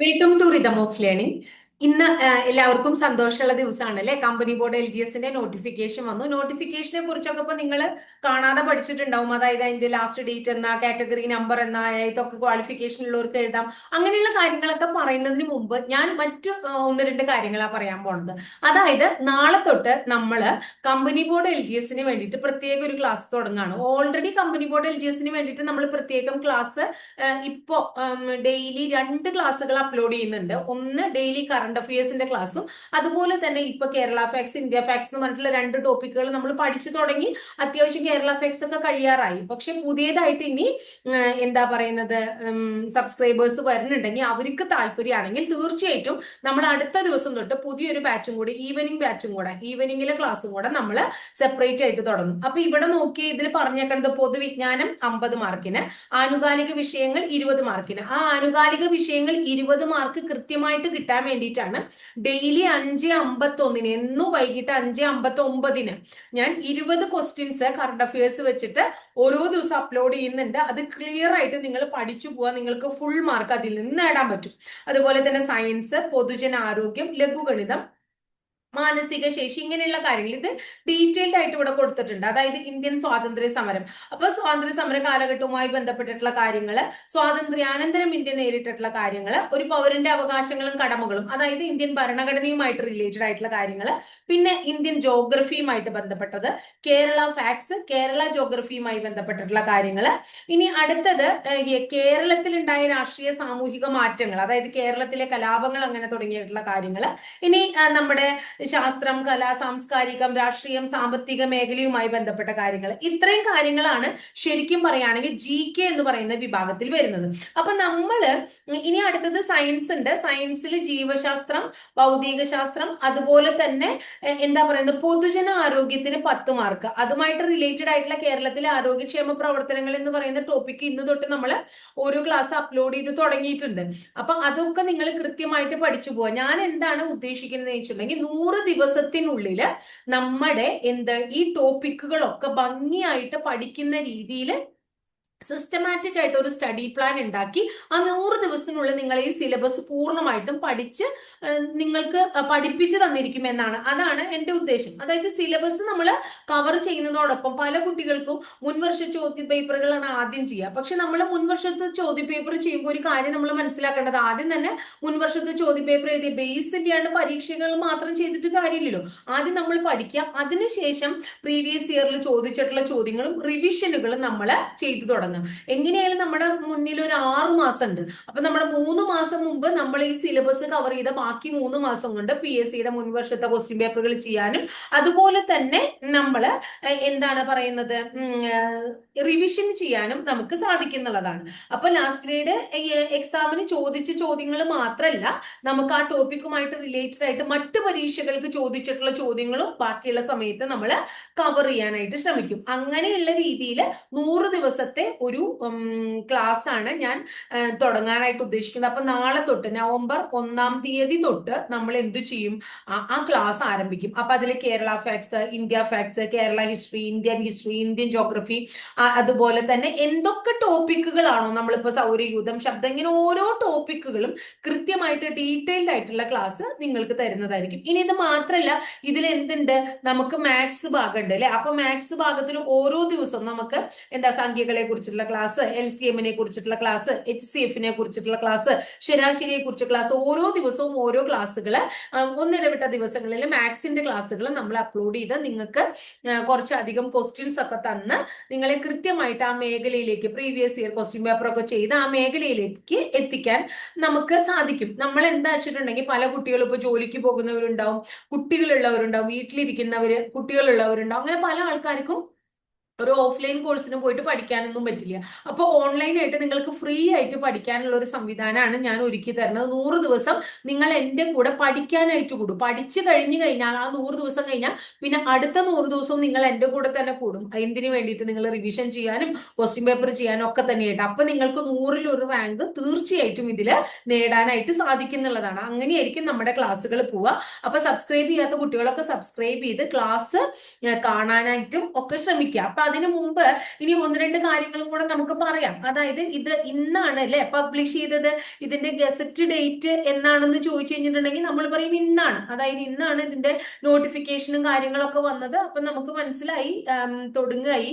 Welcome to rhythm of learning ഇന്ന് എല്ലാവർക്കും സന്തോഷമുള്ള ദിവസമാണ് അല്ലെ? കമ്പനി ബോർഡ് എൽ ജി എസിന്റെ നോട്ടിഫിക്കേഷൻ വന്നു. നോട്ടിഫിക്കേഷനെ കുറിച്ചൊക്കെ ഇപ്പൊ നിങ്ങൾ കാണാതെ പഠിച്ചിട്ടുണ്ടാവും. അതായത് അതിന്റെ ലാസ്റ്റ് ഡേറ്റ് എന്നാ കാറ്റഗറി നമ്പർ എന്നാ ഇതൊക്കെ ക്വാളിഫിക്കേഷൻ ഉള്ളവർക്ക് എഴുതാം. അങ്ങനെയുള്ള കാര്യങ്ങളൊക്കെ പറയുന്നതിന് മുമ്പ് ഞാൻ മറ്റു ഒന്ന് രണ്ട് കാര്യങ്ങളാണ് പറയാൻ പോണത്. അതായത് നാളെ തൊട്ട് നമ്മൾ കമ്പനി ബോർഡ് എൽ ജി എസിന് വേണ്ടിയിട്ട് പ്രത്യേക ഒരു ക്ലാസ് തുടങ്ങുകയാണ് already company board L G എസിന് വേണ്ടിയിട്ട് നമ്മൾ പ്രത്യേകം ക്ലാസ് ഇപ്പോ ഡെയിലി രണ്ട് ക്ലാസ്സുകൾ അപ്ലോഡ് ചെയ്യുന്നുണ്ട്. ഒന്ന് ഡെയിലി കറണ്ട് കറണ്ട് അഫയേഴ്സിന്റെ ക്ലാസ്സും അതുപോലെ തന്നെ ഇപ്പൊ കേരള ഫാക്സ് ഇന്ത്യ ഫാക്സ് എന്ന് പറഞ്ഞിട്ടുള്ള രണ്ട് ടോപ്പിക്കുകൾ നമ്മൾ പഠിച്ചു തുടങ്ങി. അത്യാവശ്യം കേരള ഫാക്സ് ഒക്കെ കഴിയാറായി. പക്ഷെ പുതിയതായിട്ട് ഇനി എന്താ പറയുന്നത് സബ്സ്ക്രൈബേഴ്സ് വരുന്നുണ്ടെങ്കിൽ അവർക്ക് താല്പര്യമാണെങ്കിൽ തീർച്ചയായിട്ടും നമ്മൾ അടുത്ത ദിവസം തൊട്ട് പുതിയൊരു ബാച്ചും കൂടി ഈവനിങ് ബാച്ചും കൂടെ ഈവനിങ്ങിലെ ക്ലാസ്സും കൂടെ നമ്മൾ സെപ്പറേറ്റ് ആയിട്ട് തുടങ്ങും. അപ്പൊ ഇവിടെ നോക്കി ഇതിൽ പറഞ്ഞേക്കുന്നത് പൊതുവിജ്ഞാനം അമ്പത് മാർക്കിന് ആനുകാലിക വിഷയങ്ങൾ ഇരുപത് മാർക്കിന് ആ ആനുകാലിക വിഷയങ്ങൾ ഇരുപത് മാർക്ക് കൃത്യമായിട്ട് കിട്ടാൻ വേണ്ടിയിട്ട് വേണ്ടിയിട്ടാണ് ഡെയിലി അഞ്ച് അമ്പത്തി ഒന്നിന് എന്നും വൈകിട്ട് അഞ്ച് അമ്പത്തി ഒമ്പതിന് ഞാൻ ഇരുപത് ക്വസ്റ്റ്യൻസ് കറണ്ട് അഫയേഴ്സ് വെച്ചിട്ട് ഓരോ ദിവസം അപ്ലോഡ് ചെയ്യുന്നുണ്ട്. അത് ക്ലിയർ ആയിട്ട് നിങ്ങൾ പഠിച്ചു പോവാൻ നിങ്ങൾക്ക് ഫുൾ മാർക്ക് അതിൽ നിന്ന് നേടാൻ പറ്റും. അതുപോലെ തന്നെ സയൻസ് പൊതുജനാരോഗ്യം ലഘുഗണിതം മാനസിക ശേഷി ഇങ്ങനെയുള്ള കാര്യങ്ങൾ. ഇത് ഡീറ്റെയിൽഡ് ആയിട്ട് ഇവിടെ കൊടുത്തിട്ടുണ്ട്. അതായത് ഇന്ത്യൻ സ്വാതന്ത്ര്യ സമരം. അപ്പൊ സ്വാതന്ത്ര്യ സമര കാലഘട്ടവുമായി ബന്ധപ്പെട്ടിട്ടുള്ള കാര്യങ്ങൾ സ്വാതന്ത്ര്യാനന്തരം ഇന്ത്യ നേരിട്ടിട്ടുള്ള കാര്യങ്ങൾ ഒരു പൗരന്റെ അവകാശങ്ങളും കടമകളും അതായത് ഇന്ത്യൻ ഭരണഘടനയുമായിട്ട് റിലേറ്റഡ് ആയിട്ടുള്ള കാര്യങ്ങൾ പിന്നെ ഇന്ത്യൻ ജോഗ്രഫിയുമായിട്ട് ബന്ധപ്പെട്ടത് കേരള ഫാക്ട്സ് കേരള ജോഗ്രഫിയുമായി ബന്ധപ്പെട്ടിട്ടുള്ള കാര്യങ്ങൾ ഇനി അടുത്തത് കേരളത്തിൽ ഉണ്ടായ രാഷ്ട്രീയ സാമൂഹിക മാറ്റങ്ങൾ അതായത് കേരളത്തിലെ കലാപങ്ങൾ അങ്ങനെ തുടങ്ങിയിട്ടുള്ള കാര്യങ്ങൾ ഇനി നമ്മുടെ ശാസ്ത്രം കല സാംസ്കാരികം രാഷ്ട്രീയം സാമ്പത്തിക മേഖലയുമായി ബന്ധപ്പെട്ട കാര്യങ്ങൾ. ഇത്രയും കാര്യങ്ങളാണ് ശരിക്കും പറയുകയാണെങ്കിൽ ജി കെ എന്ന് പറയുന്ന വിഭാഗത്തിൽ വരുന്നത്. അപ്പൊ നമ്മൾ ഇനി അടുത്തത് സയൻസ് ഉണ്ട്. സയൻസിൽ ജീവശാസ്ത്രം ഭൗതിക ശാസ്ത്രം അതുപോലെ തന്നെ എന്താ പറയുന്നത് പൊതുജന ആരോഗ്യത്തിന് പത്ത് മാർക്ക് അതുമായിട്ട് റിലേറ്റഡ് ആയിട്ടുള്ള കേരളത്തിലെ ആരോഗ്യക്ഷേമ പ്രവർത്തനങ്ങൾ എന്ന് പറയുന്ന ടോപ്പിക്ക് ഇന്ന് തൊട്ട് നമ്മൾ ഓരോ ക്ലാസ് അപ്ലോഡ് ചെയ്ത് തുടങ്ങിയിട്ടുണ്ട്. അപ്പൊ അതൊക്കെ നിങ്ങൾ കൃത്യമായിട്ട് പഠിച്ചു പോവാ ഞാൻ എന്താണ് ഉദ്ദേശിക്കുന്നത് വെച്ചിട്ടുണ്ടെങ്കിൽ നൂറ് ദിവസത്തിനുള്ളിൽ നമ്മുടെ എന്ത് ഈ ടോപ്പിക്കുകളൊക്കെ ഭംഗിയായിട്ട് പഠിക്കുന്ന രീതിയിൽ സിസ്റ്റമാറ്റിക് ആയിട്ട് ഒരു സ്റ്റഡി പ്ലാൻ ഉണ്ടാക്കി ആ നൂറ് ദിവസത്തിനുള്ളിൽ നിങ്ങൾ ഈ സിലബസ് പൂർണമായിട്ടും പഠിച്ച് നിങ്ങൾക്ക് പഠിപ്പിച്ച് തന്നിരിക്കും എന്നാണ്. അതാണ് എന്റെ ഉദ്ദേശം. അതായത് സിലബസ് നമ്മൾ കവർ ചെയ്യുന്നതോടൊപ്പം പല കുട്ടികൾക്കും മുൻവർഷ ചോദ്യ പേപ്പറുകളാണ് ആദ്യം ചെയ്യുക. പക്ഷെ നമ്മൾ മുൻവർഷത്തെ ചോദ്യ പേപ്പർ ചെയ്യുമ്പോൾ ഒരു കാര്യം നമ്മൾ മനസ്സിലാക്കേണ്ടത് ആദ്യം തന്നെ മുൻവർഷത്തെ ചോദ്യ പേപ്പർ എഴുതിയ ബേസ് ഇല്ലാണ്ട് പരീക്ഷകൾ മാത്രം ചെയ്തിട്ട് കാര്യമില്ലല്ലോ. ആദ്യം നമ്മൾ പഠിക്കുക. അതിനുശേഷം പ്രീവിയസ് ഇയറിൽ ചോദിച്ചിട്ടുള്ള ചോദ്യങ്ങളും റിവിഷനുകളും നമ്മൾ ചെയ്തു തുടങ്ങും തുടങ്ങാം. എങ്ങനെയായാലും നമ്മുടെ മുന്നിൽ ഒരു ആറു മാസം ഉണ്ട് അപ്പൊ നമ്മുടെ മൂന്ന് മാസം മുമ്പ് നമ്മൾ ഈ സിലബസ് കവർ ചെയ്ത ബാക്കി മൂന്ന് മാസം കൊണ്ട് പി എസ് സിയുടെ മുൻവർഷത്തെ ക്വസ്റ്റ്യൻ പേപ്പറുകൾ ചെയ്യാനും അതുപോലെ തന്നെ നമ്മൾ എന്താണ് പറയുന്നത് റിവിഷൻ ചെയ്യാനും നമുക്ക് സാധിക്കുന്നുള്ളതാണ്. അപ്പൊ ലാസ്റ്റ് ഗ്രേഡ് എക്സാമിന് ചോദിച്ച ചോദ്യങ്ങൾ മാത്രമല്ല നമുക്ക് ആ ടോപ്പിക്കുമായിട്ട് റിലേറ്റഡ് ആയിട്ട് മറ്റു പരീക്ഷകൾക്ക് ചോദിച്ചിട്ടുള്ള ചോദ്യങ്ങളും ബാക്കിയുള്ള സമയത്ത് നമ്മൾ കവർ ചെയ്യാനായിട്ട് ശ്രമിക്കും. അങ്ങനെയുള്ള രീതിയിൽ നൂറ് ദിവസത്തെ ഒരു ക്ലാസ് ആണ് ഞാൻ തുടങ്ങാനായിട്ട് ഉദ്ദേശിക്കുന്നത്. അപ്പൊ നാളെ തൊട്ട് നവംബർ ഒന്നാം തീയതി തൊട്ട് നമ്മൾ എന്തു ചെയ്യും? ആ ക്ലാസ് ആരംഭിക്കും. അപ്പൊ അതിൽ Kerala facts India facts Kerala history Indian history Indian geography അതുപോലെ തന്നെ എന്തൊക്കെ ടോപ്പിക്കുകളാണോ നമ്മളിപ്പോ സൗരയൂഥം ശബ്ദം ഇങ്ങനെ ഓരോ ടോപ്പിക്കുകളും കൃത്യമായിട്ട് ഡീറ്റെയിൽഡ് ആയിട്ടുള്ള ക്ലാസ് നിങ്ങൾക്ക് തരുന്നതായിരിക്കും. ഇനി ഇത് മാത്രമല്ല ഇതിൽ എന്തുണ്ട്? നമുക്ക് മാത്സ് ഭാഗം ഉണ്ട് അല്ലെ? അപ്പൊ മാത്സ് ഭാഗത്തിൽ ഓരോ ദിവസവും നമുക്ക് എന്താ സംഖ്യകളെ കുറിച്ച് കുറിച്ചിട്ടുള്ള ക്ലാസ് എൽ സി എമ്മിനെ കുറിച്ചിട്ടുള്ള ക്ലാസ് എച്ച് സി എഫിനെ കുറിച്ചിട്ടുള്ള ക്ലാസ് ശരാശരിയെ കുറിച്ച് ക്ലാസ് ഓരോ ദിവസവും ഓരോ ക്ലാസ്സുകൾ ഒന്നിടവിട്ട ദിവസങ്ങളിൽ മാത്സിന്റെ ക്ലാസ്സുകൾ നമ്മൾ അപ്ലോഡ് ചെയ്ത് നിങ്ങൾക്ക് കുറച്ചധികം ക്വസ്റ്റ്യൻസ് ഒക്കെ തന്ന് നിങ്ങളെ കൃത്യമായിട്ട് ആ മേഖലയിലേക്ക് പ്രീവിയസ് ഇയർ ക്വസ്റ്റ്യൻ പേപ്പർ ഒക്കെ ചെയ്ത് ആ മേഖലയിലേക്ക് എത്തിക്കാൻ നമുക്ക് സാധിക്കും. നമ്മൾ എന്താ വെച്ചിട്ടുണ്ടെങ്കിൽ പല കുട്ടികളും ഇപ്പോൾ ജോലിക്ക് പോകുന്നവരുണ്ടാവും കുട്ടികളുള്ളവരുണ്ടാവും വീട്ടിലിരിക്കുന്നവര് കുട്ടികളുള്ളവരുണ്ടാവും അങ്ങനെ പല ആൾക്കാർക്കും ഒരു ഓഫ്ലൈൻ കോഴ്സിന് പോയിട്ട് പഠിക്കാനൊന്നും പറ്റില്ല. അപ്പോൾ ഓൺലൈനായിട്ട് നിങ്ങൾക്ക് ഫ്രീ ആയിട്ട് പഠിക്കാനുള്ള ഒരു സംവിധാനമാണ് ഞാൻ ഒരുക്കി തരുന്നത്. നൂറ് ദിവസം നിങ്ങൾ എന്റെ കൂടെ പഠിക്കാനായിട്ട് കൂടും. പഠിച്ചു കഴിഞ്ഞു കഴിഞ്ഞാൽ ആ നൂറ് ദിവസം കഴിഞ്ഞാൽ പിന്നെ അടുത്ത നൂറ് ദിവസവും നിങ്ങൾ എന്റെ കൂടെ തന്നെ കൂടും. എന്തിനു വേണ്ടിയിട്ട് നിങ്ങൾ റിവിഷൻ ചെയ്യാനും ക്വസ്റ്റ്യൻ പേപ്പർ ചെയ്യാനും ഒക്കെ തന്നെയായിട്ട്. അപ്പൊ നിങ്ങൾക്ക് നൂറിൽ ഒരു റാങ്ക് തീർച്ചയായിട്ടും ഇതിൽ നേടാനായിട്ട് സാധിക്കുന്നുള്ളതാണ്. അങ്ങനെയായിരിക്കും നമ്മുടെ ക്ലാസ്സുകൾ പോവുക. അപ്പൊ സബ്സ്ക്രൈബ് ചെയ്യാത്ത കുട്ടികളൊക്കെ സബ്സ്ക്രൈബ് ചെയ്ത് ക്ലാസ് കാണാനായിട്ടും ഒക്കെ ശ്രമിക്കുക. അപ്പൊ അതിനു മുമ്പ് ഇനി ഒന്ന് രണ്ട് കാര്യങ്ങളും കൂടെ നമുക്ക് പറയാം. അതായത് ഇത് ഇന്നാണ് അല്ലെ? പബ്ലിഷ് ചെയ്തത്. ഇതിന്റെ ഗസറ്റ് ഡേറ്റ് എന്നാണെന്ന് ചോദിച്ചു കഴിഞ്ഞിട്ടുണ്ടെങ്കിൽ നമ്മൾ പറയും ഇന്നാണ്. അതായത് ഇന്നാണ് ഇതിന്റെ നോട്ടിഫിക്കേഷനും കാര്യങ്ങളൊക്കെ വന്നത്. അപ്പൊ നമുക്ക് മനസ്സിലായി. തുടങ്ങായി.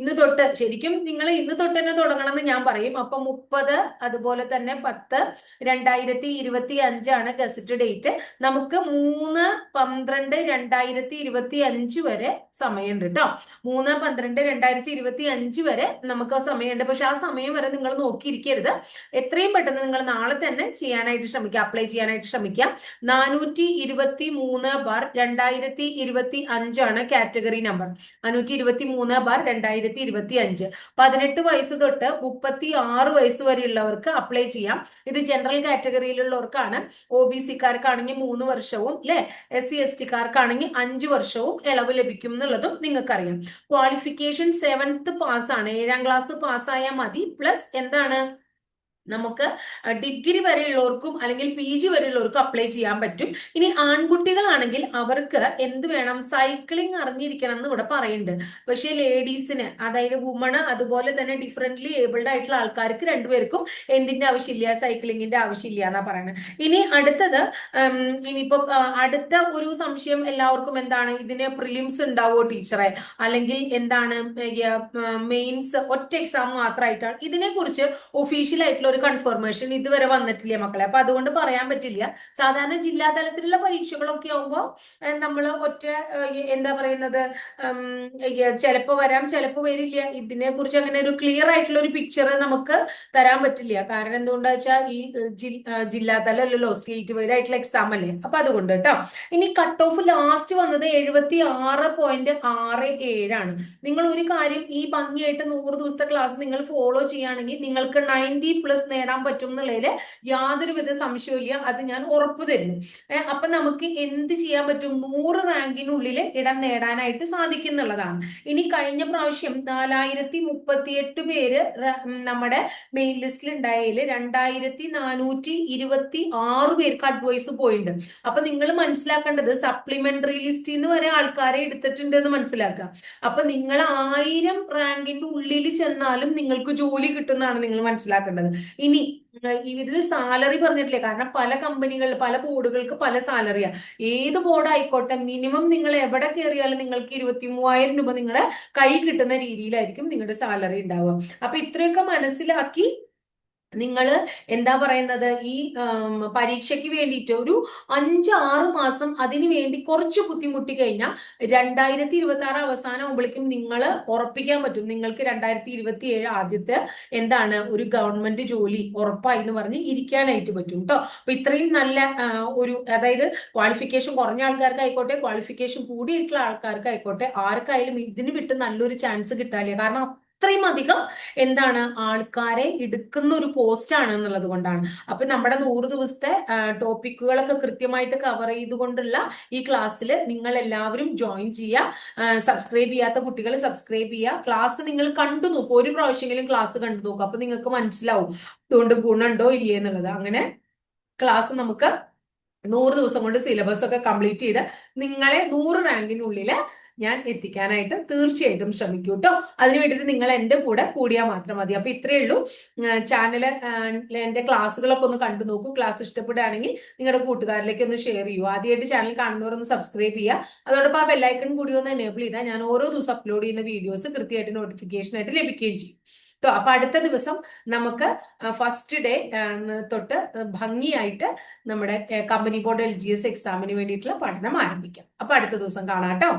ഇന്ന് തൊട്ട്. ശരിക്കും നിങ്ങൾ ഇന്ന് തൊട്ട് തന്നെ തുടങ്ങണം എന്ന് ഞാൻ പറയും. അപ്പൊ മുപ്പത് അതുപോലെ തന്നെ പത്ത് രണ്ടായിരത്തി ഇരുപത്തി അഞ്ചാണ് ഗസറ്റ് ഡേറ്റ് നമുക്ക് മൂന്ന് പന്ത്രണ്ട് രണ്ടായിരത്തി ഇരുപത്തി അഞ്ച് വരെ സമയമുണ്ട് കേട്ടോ മൂന്ന് പന്ത്രണ്ട് രണ്ടായിരത്തി ഇരുപത്തി അഞ്ച് വരെ നമുക്ക് സമയമുണ്ട്. പക്ഷെ ആ സമയം വരെ നിങ്ങൾ നോക്കിയിരിക്കരുത്. എത്രയും പെട്ടെന്ന് നിങ്ങൾ നാളെ തന്നെ ചെയ്യാനായിട്ട് ശ്രമിക്കുക. അപ്ലൈ ചെയ്യാനായിട്ട് ശ്രമിക്കുക. നാനൂറ്റി ഇരുപത്തി മൂന്ന് ബാർ രണ്ടായിരത്തി ഇരുപത്തി അഞ്ചാണ് കാറ്റഗറി നമ്പർ. നാനൂറ്റി ഇരുപത്തി മൂന്ന് ബാർ രണ്ടായിരത്തി ഇരുപത്തി അഞ്ച്. പതിനെട്ട് വയസ്സ് തൊട്ട് മുപ്പത്തി ആറ് വയസ്സ് വരെയുള്ളവർക്ക് അപ്ലൈ ചെയ്യാം. ഇത് ജനറൽ കാറ്റഗറിയിലുള്ളവർക്കാണ്. ഒ ബി സിക്കാർക്കാണെങ്കിൽ മൂന്ന് വർഷവും അല്ലെ എസ് സി എസ് ടിക്കാർക്കാണെങ്കിൽ അഞ്ച് വർഷവും ഇളവ് ലഭിക്കും എന്നുള്ളതും നിങ്ങൾക്കറിയാം. ക്വാളിഫിക്കേഷൻ സെവൻത്ത് പാസ്സാണ് ഏഴാം ക്ലാസ് പാസ്സായാൽ മതി. പ്ലസ് എന്താണ്? നമുക്ക് ഡിഗ്രി വരെയുള്ളവർക്കും അല്ലെങ്കിൽ പി ജി വരെയുള്ളവർക്കും അപ്ലൈ ചെയ്യാൻ പറ്റും. ഇനി ആൺകുട്ടികളാണെങ്കിൽ അവർക്ക് എന്ത് വേണം? സൈക്ലിംഗ് അറിഞ്ഞിരിക്കണം എന്ന് ഇവിടെ പറയുന്നുണ്ട്. പക്ഷേ ലേഡീസിന് അതായത് വുമണ് അതുപോലെ തന്നെ ഡിഫറെന്റ്ലി ഏബിൾഡ് ആയിട്ടുള്ള ആൾക്കാർക്ക് രണ്ടുപേർക്കും എന്തിന്റെ ആവശ്യമില്ല? സൈക്ലിങ്ങിന്റെ ആവശ്യമില്ല എന്നാ പറയുന്നത്. ഇനി അടുത്തത് ഇനിയിപ്പോ അടുത്ത ഒരു സംശയം എല്ലാവർക്കും എന്താണ്? ഇതിന് പ്രിലിംസ് ഉണ്ടാവോ ടീച്ചറെ? അല്ലെങ്കിൽ എന്താണ് മെയിൻസ് ഒറ്റ എക്സാം മാത്രമായിട്ടാണ്. ഇതിനെ കുറിച്ച് ഒഫീഷ്യൽ ഒരു കൺഫർമേഷൻ ഇതുവരെ വന്നിട്ടില്ല മക്കളെ? അപ്പൊ അതുകൊണ്ട് പറയാൻ പറ്റില്ല. സാധാരണ ജില്ലാ തലത്തിലുള്ള പരീക്ഷകളൊക്കെ ആവുമ്പോൾ നമ്മൾ ഒറ്റ എന്താ പറയുന്നത് ചിലപ്പോ വരാം ചിലപ്പോ വരില്ല. ഇതിനെ കുറിച്ച് അങ്ങനെ ഒരു ക്ലിയർ ആയിട്ടുള്ള ഒരു പിക്ചർ നമുക്ക് തരാൻ പറ്റില്ല. കാരണം എന്തുകൊണ്ടാ വെച്ചാൽ ഈ ജില്ലാ തലമല്ലല്ലോ സ്റ്റേറ്റ് വൈഡ് ആയിട്ടുള്ള എക്സാം അല്ലേ? അപ്പൊ അതുകൊണ്ട് കേട്ടോ ഇനി കട്ട് ഓഫ് ലാസ്റ്റ് വന്നത് എഴുപത്തി ആറ് പോയിന്റ് ആറ് ഏഴാണ്. നിങ്ങൾ ഒരു കാര്യം ഈ ഭംഗിയായിട്ട് നൂറ് ദിവസത്തെ ക്ലാസ് നിങ്ങൾ ഫോളോ ചെയ്യുകയാണെങ്കിൽ നിങ്ങൾക്ക് നയന്റി പ്ലസ് നേടാൻ പറ്റും എന്നുള്ളതിൽ യാതൊരുവിധ സംശയമില്ല അത് ഞാൻ ഉറപ്പ് തരുന്നു. അപ്പൊ നമുക്ക് എന്ത് ചെയ്യാൻ പറ്റും? നൂറ് റാങ്കിനുള്ളിൽ ഇടം നേടാനായിട്ട് സാധിക്കുന്നുള്ളതാണ്. ഇനി കഴിഞ്ഞ പ്രാവശ്യം നാലായിരത്തി മുപ്പത്തിയെട്ട് പേര് നമ്മുടെ മെയിൻ ലിസ്റ്റിൽ ഉണ്ടായതിൽ രണ്ടായിരത്തി നാനൂറ്റി ഇരുപത്തി ആറ് പേർക്ക് അഡ്വൈസ് പോയിട്ടുണ്ട് അപ്പൊ നിങ്ങൾ മനസ്സിലാക്കേണ്ടത് സപ്ലിമെന്ററി ലിസ്റ്റിൽ നിന്ന് വരെ ആൾക്കാരെ എടുത്തിട്ടുണ്ട് എന്ന് മനസ്സിലാക്കുക. അപ്പൊ നിങ്ങൾ ആയിരം റാങ്കിന്റെ ഉള്ളിൽ ചെന്നാലും നിങ്ങൾക്ക് ജോലി കിട്ടുന്നതാണ് നിങ്ങൾ മനസ്സിലാക്കേണ്ടത്. ഇനി ഇതിൽ സാലറി പറഞ്ഞിട്ടില്ലേ? കാരണം പല കമ്പനികൾ പല ബോർഡുകൾക്ക് പല സാലറിയാ. ഏത് ബോർഡ് ആയിക്കോട്ടെ മിനിമം നിങ്ങൾ എവിടെ കയറിയാലും നിങ്ങൾക്ക് ഇരുപത്തി മൂവായിരം രൂപ നിങ്ങളുടെ കൈ കിട്ടുന്ന രീതിയിലായിരിക്കും നിങ്ങളുടെ സാലറി ഉണ്ടാവുക. അപ്പൊ ഇത്രയൊക്കെ മനസ്സിലാക്കി നിങ്ങൾ എന്താ പറയുന്നത്? ഈ പരീക്ഷയ്ക്ക് വേണ്ടിയിട്ട് ഒരു അഞ്ച് ആറ് മാസം അതിനു വേണ്ടി കുറച്ച് ബുദ്ധിമുട്ടി കഴിഞ്ഞാൽ രണ്ടായിരത്തി ഇരുപത്തി ആറ് അവസാനം ആകുമ്പോഴേക്കും നിങ്ങൾ ഉറപ്പിക്കാൻ പറ്റും. നിങ്ങൾക്ക് രണ്ടായിരത്തി ഇരുപത്തി ഏഴ് ആദ്യത്തെ എന്താണ് ഒരു ഗവൺമെന്റ് ജോലി ഉറപ്പായി എന്ന് പറഞ്ഞ് ഇരിക്കാനായിട്ട് പറ്റും കേട്ടോ അപ്പൊ ഇത്രയും നല്ല ഒരു അതായത് ക്വാളിഫിക്കേഷൻ കുറഞ്ഞ ആൾക്കാർക്ക് ആയിക്കോട്ടെ ക്വാളിഫിക്കേഷൻ കൂടിയിട്ടുള്ള ആൾക്കാർക്ക് ആയിക്കോട്ടെ ആർക്കായാലും ഇതിന് വിട്ട് നല്ലൊരു ചാൻസ് കിട്ടാല്ലേ കാരണം അത്രയും അധികം എന്താണ് ആൾക്കാരെ എടുക്കുന്ന ഒരു പോസ്റ്റ് ആണ് എന്നുള്ളത് കൊണ്ടാണ്. അപ്പൊ നമ്മുടെ നൂറ് ദിവസത്തെ ടോപ്പിക്കുകളൊക്കെ കൃത്യമായിട്ട് കവർ ചെയ്തുകൊണ്ടുള്ള ഈ ക്ലാസ്സിൽ നിങ്ങൾ എല്ലാവരും ജോയിൻ ചെയ്യുക സബ്സ്ക്രൈബ് ചെയ്യാത്ത കുട്ടികൾ സബ്സ്ക്രൈബ് ചെയ്യുക. ക്ലാസ് നിങ്ങൾ കണ്ടു നോക്കും. ഒരു പ്രാവശ്യമെങ്കിലും ക്ലാസ് കണ്ടു നോക്കും. അപ്പൊ നിങ്ങൾക്ക് മനസ്സിലാവും അതുകൊണ്ട് ഗുണമുണ്ടോ ഇല്ലേ എന്നുള്ളത്. അങ്ങനെ ക്ലാസ് നമുക്ക് നൂറ് ദിവസം കൊണ്ട് സിലബസ് ഒക്കെ കംപ്ലീറ്റ് ചെയ്ത് നിങ്ങളെ നൂറ് റാങ്കിനുള്ളിൽ ഞാൻ എത്തിക്കാനായിട്ട് തീർച്ചയായിട്ടും ശ്രമിക്കൂ കേട്ടോ അതിന് വേണ്ടിയിട്ട് നിങ്ങൾ എന്റെ കൂടെ കൂടിയാൽ മാത്രം മതി. അപ്പൊ ഇത്രയേ ഉള്ളൂ. ചാനൽ എന്റെ ക്ലാസ്സുകളൊക്കെ ഒന്ന് കണ്ടു നോക്കൂ. ക്ലാസ് ഇഷ്ടപ്പെടുകയാണെങ്കിൽ നിങ്ങളുടെ കൂട്ടുകാരിലേക്ക് ഒന്ന് ഷെയർ ചെയ്യൂ. ആദ്യമായിട്ട് ചാനൽ കാണുന്നവർ ഒന്ന് സബ്സ്ക്രൈബ് ചെയ്യുക. അതോടൊപ്പം ആ ബെല്ലൈക്കൺ കൂടി ഒന്ന് എനേബിൾ ചെയ്താൽ ഞാൻ ഓരോ ദിവസം അപ്ലോഡ് ചെയ്യുന്ന വീഡിയോസ് കൃത്യമായിട്ട് നോട്ടിഫിക്കേഷൻ ആയിട്ട് ലഭിക്കുകയും ചെയ്യും. കേട്ടോ അപ്പൊ അടുത്ത ദിവസം നമുക്ക് ഫസ്റ്റ് ഡേ തൊട്ട് ഭംഗിയായിട്ട് നമ്മുടെ company board L G S എക്സാമിന് വേണ്ടിയിട്ടുള്ള പഠനം ആരംഭിക്കാം. അപ്പൊ അടുത്ത ദിവസം കാണാം കേട്ടോ